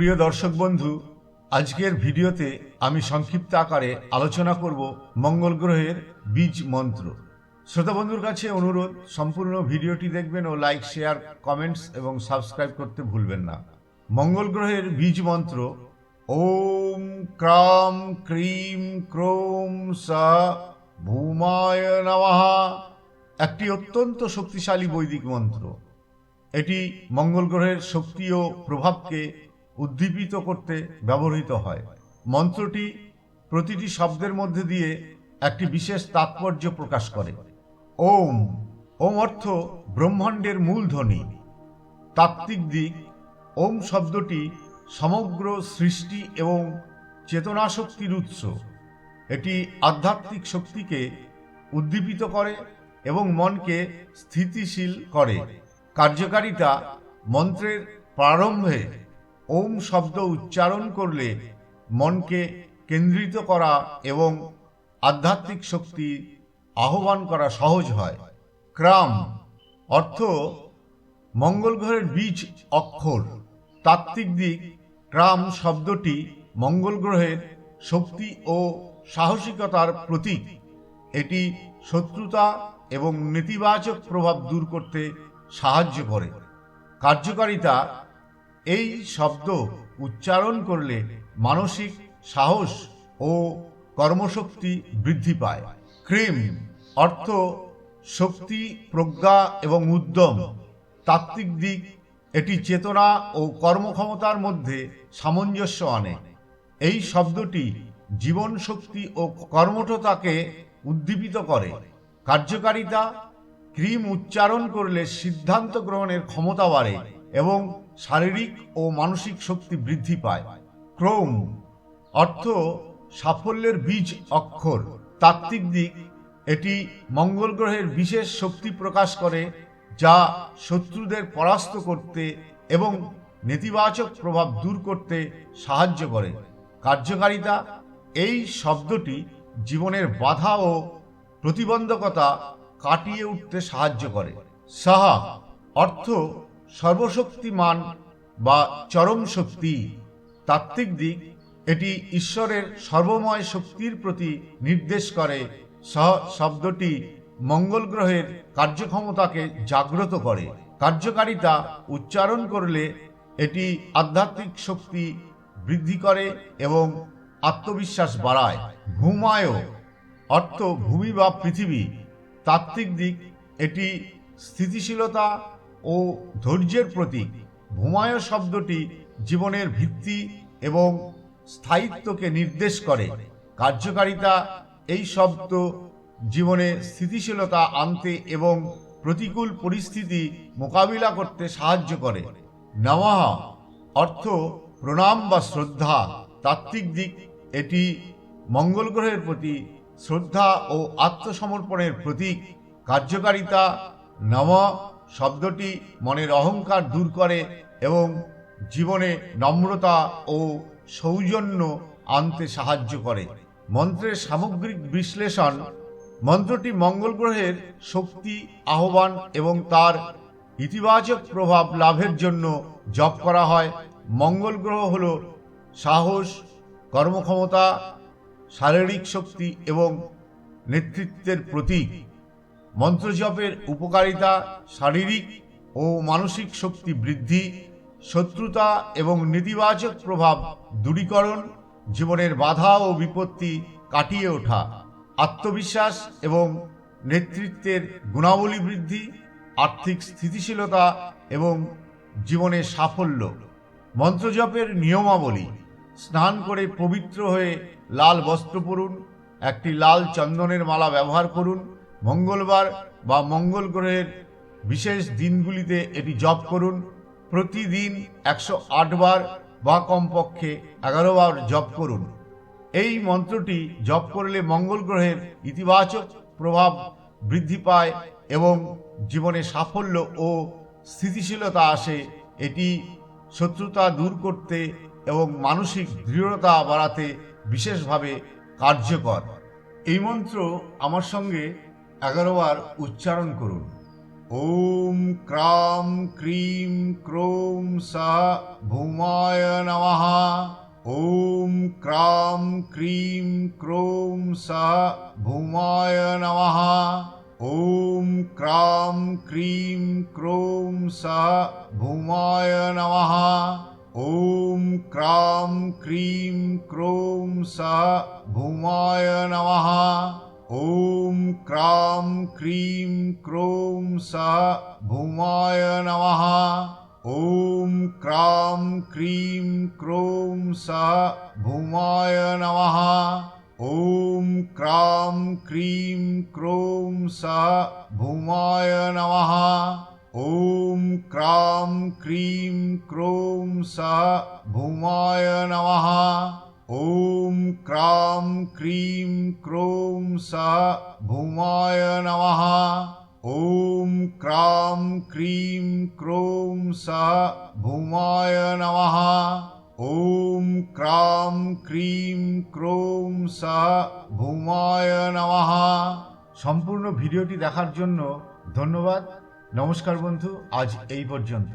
প্রিয় দর্শক বন্ধু, আজকের ভিডিওতে আমি সংক্ষিপ্ত আকারে আলোচনা করব মঙ্গল গ্রহের বীজ মন্ত্র। শ্রোতা বন্ধুর কাছে অনুরোধ, সম্পূর্ণ ভিডিওটি দেখবেন ও লাইক, শেয়ার, কমেন্টস এবং সাবস্ক্রাইব করতে ভুলবেন না। মঙ্গল গ্রহের বীজ মন্ত্র, ওম ক্রাম ক্রিম ক্রোম সা ভূমায় নমঃ, একটি অত্যন্ত শক্তিশালী বৈদিক মন্ত্র। এটি মঙ্গল গ্রহের শক্তি ও প্রভাবকে উদ্দীপিত করতে ব্যবহৃত হয়। মন্ত্রটি প্রতিটি শব্দের মধ্যে দিয়ে একটি বিশেষ তাৎপর্য প্রকাশ করে। ওম ওম অর্থ ব্রহ্মাণ্ডের মূল ধ্বনি তাত্ত্বিক দিক, ওম শব্দটি সমগ্র সৃষ্টি এবং চেতনা শক্তির উৎস। এটি আধ্যাত্মিক শক্তিকে উদ্দীপিত করে এবং মনকে স্থিতিশীল করে। কার্যকারিতা মন্ত্রের প্রারম্ভে ওম শব্দ উচ্চারণ করলে মনকে কেন্দ্রিত করা এবং আধ্যাত্মিক শক্তি আহ্বান করা সহজ হয়। ক্রাম অর্থ মঙ্গল গ্রহের বীজ অক্ষর। তাত্ত্বিক দিক, ক্রাম শব্দটি মঙ্গল গ্রহের শক্তি ও সাহসিকতার প্রতীক। এটি শত্রুতা এবং নেতিবাচক প্রভাব দূর করতে সাহায্য করে। কার্যকারিতা এই শব্দ উচ্চারণ করলে মানসিক সাহস ও কর্মশক্তি বৃদ্ধি পায়। ক্রিম অর্থ শক্তি, প্রজ্ঞা এবং উদ্যম। তাত্ত্বিক দিক, এটি চেতনা ও কর্মক্ষমতার মধ্যে সামঞ্জস্য আনে। এই শব্দটি জীবন শক্তি ও কর্মঠতাকে উদ্দীপিত করে। কার্যকারিতা, ক্রিম উচ্চারণ করলে সিদ্ধান্ত গ্রহণের ক্ষমতা বাড়ে। এবং শারীরিক ও মানসিক শক্তি বৃদ্ধি পায়। ক্রোম অর্থ সাফল্যের বীজ অক্ষর। তাত্ত্বিক দিক, এটি মঙ্গল গ্রহের বিশেষ শক্তি প্রকাশ করে, যা শত্রুদের পরাস্ত করতে এবং নেতিবাচক প্রভাব দূর করতে সাহায্য করে। কার্যকারিতা, এই শব্দটি জীবনের বাধা ও প্রতিবন্ধকতা কাটিয়ে উঠতে সাহায্য করে। সাহা অর্থ সর্বশক্তিমান বা চরম শক্তি, তাত্ত্বিক দিক, এটি ঈশ্বরের সর্বময় শক্তির প্রতি নির্দেশ করে, সহ শব্দটি মঙ্গল গ্রহের কার্যক্ষমতাকে জাগ্রত করে। কার্যকারিতা উচ্চারণ করলে এটি আধ্যাত্মিক শক্তি বৃদ্ধি করে এবং আত্মবিশ্বাস বাড়ায়। ভূমায় অর্থ ভূমি বা পৃথিবী, তাত্ত্বিক দিক, এটি স্থিতিশীলতা ও ধৈর্যের প্রতীক। ভূমায় শব্দটি জীবনের ভিত্তি এবং স্থায়িত্বকে নির্দেশ করে। কার্যকারিতা এই শব্দ জীবনে স্থিতিশীলতা আনতে এবং প্রতিকূল পরিস্থিতি মোকাবিলা করতে সাহায্য করে। নমঃ অর্থ প্রণাম বা শ্রদ্ধা। তাত্ত্বিক দিক, এটি মঙ্গল গ্রহের প্রতি শ্রদ্ধা ও আত্মসমর্পণের প্রতীক। কার্যকারিতা নম শব্দটি মনের অহংকার দূর করে এবং জীবনে নম্রতা ও সৌজন্য আনতে সাহায্য করে। মন্ত্রের সামগ্রিক বিশ্লেষণ, মন্ত্রটি মঙ্গল গ্রহের শক্তি, আহ্বান এবং তার ইতিবাচক প্রভাব লাভের জন্য জপ করা হয়। মঙ্গল গ্রহ হল সাহস, কর্মক্ষমতা, শারীরিক শক্তি এবং নেতৃত্বের প্রতীক। মন্ত্রজপের উপকারিতা শারীরিক ও মানসিক শক্তি বৃদ্ধি, শত্রুতা এবং নেতিবাচক প্রভাব দূরীকরণ, জীবনের বাধা ও বিপত্তি কাটিয়ে ওঠা, আত্মবিশ্বাস এবং নেতৃত্বের গুণাবলী বৃদ্ধি, আর্থিক স্থিতিশীলতা এবং জীবনের সাফল্য। মন্ত্রজপের নিয়মাবলী, স্নান করে পবিত্র হয়ে লাল বস্ত্র পরুন, একটি লাল চন্দনের মালা ব্যবহার করুন মঙ্গলবার বা মঙ্গল গ্রহের বিশেষ দিনগুলিতে এটি জপ করুন। প্রতিদিন একশো বার বা কমপক্ষে এগারো বার জপ করুন। এই মন্ত্রটি জপ করলে মঙ্গল গ্রহের ইতিবাচক প্রভাব বৃদ্ধি পায় এবং জীবনে সাফল্য ও স্থিতিশীলতা আসে। এটি শত্রুতা দূর করতে এবং মানসিক দৃঢ়তা বাড়াতে বিশেষভাবে কার্যকর। এই মন্ত্র আমার সঙ্গে अगर्वाल् उच्चारणकुरु ॐ क्रां क्रीं क्रों सः भूमाय नमः। ॐ क्रां क्रीं क्रोम् सः भूमाय नमः। ॐ क्राँ क्रीं क्रों सः भूमाय नमः। ॐ क्रां क्रीं क्रों सः भूमाय नमः। ॐ क्रां क्रीं क्रों सः भूमाय नमः। ॐ क्रां क्रीं क्रों सः भूमाय नमः। ॐ क्रां क्रीं क्रों सः भूमाय नमः। ॐ क्रां क्रीं क्रों सः भूमाय नमः। ॐ क्रां क्रीं क्रों सः भूमाय नमः ॐ क्रां क्रीं क्रों सः भूमाय नमः ॐ क्रां क्रीं ক্রোম সা ভূমায় নমঃ সম্পূর্ণ ভিডিওটি দেখার জন্য ধন্যবাদ নমস্কার বন্ধু আজ এই পর্যন্ত